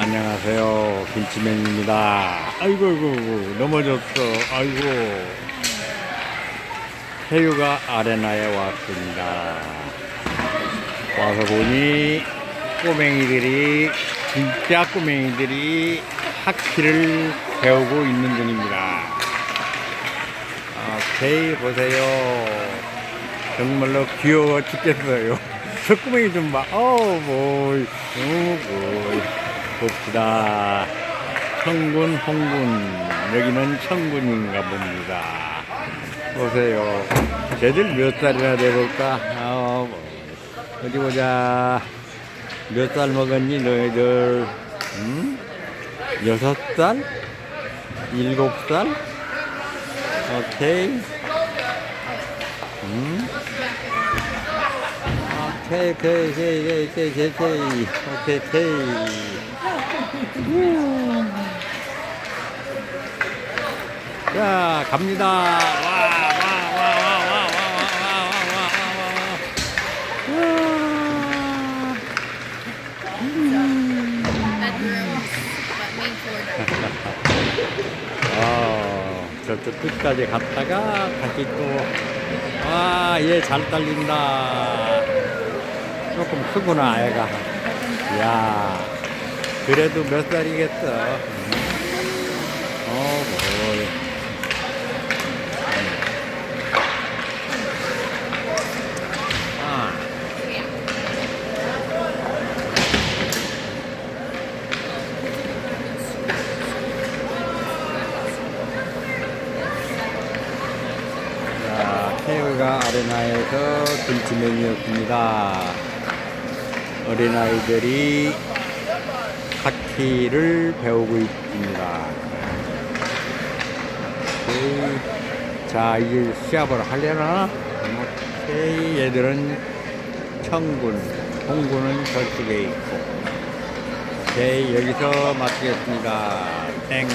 안녕하세요. 김치맨입니다. 아이고, 아이고, 아이고, 넘어졌어. 아이고. 해유가 아레나에 왔습니다. 와서 보니 꼬맹이들이, 진짜 꼬맹이들이 하키를 배우고 있는 중입니다. 오케이, 보세요. 정말로 귀여워 죽겠어요. 저 꼬맹이 좀 봐. 어우, 뭐, 너무 뭐. 봅시다. 청군, 홍군. 여기는 청군인가 봅니다. 보세요. 쟤들 몇 살이나 돼볼까? 아, 뭐. 어디 보자. 몇 살 먹었니, 너희들? 응? 여섯 살? 일곱 살? 오케이. 응? 오케이, 오케이, 오케이, 오케이, 오케이, 오케이, 오케이, 자, 갑니다. 와, 와, 와, 와, 와, 와, 와, 와, 와, 와, 와, 와. bedrooms, but main floor. 아, 저쪽 끝까지 갔다가 다시 또, 아, 얘잘 달린다. 조금 크구나, 애가. 야 그래도 몇 살이겠어. 아. 아레나에서 김치맨이었습니다. 어린아이들이 하키를 배우고 있습니다. 오케이. 자, 이제 시합을 하려나? 오케이. 얘들은 청군, 홍군은 저쪽에 있고. 오케이. 여기서 마치겠습니다. 땡.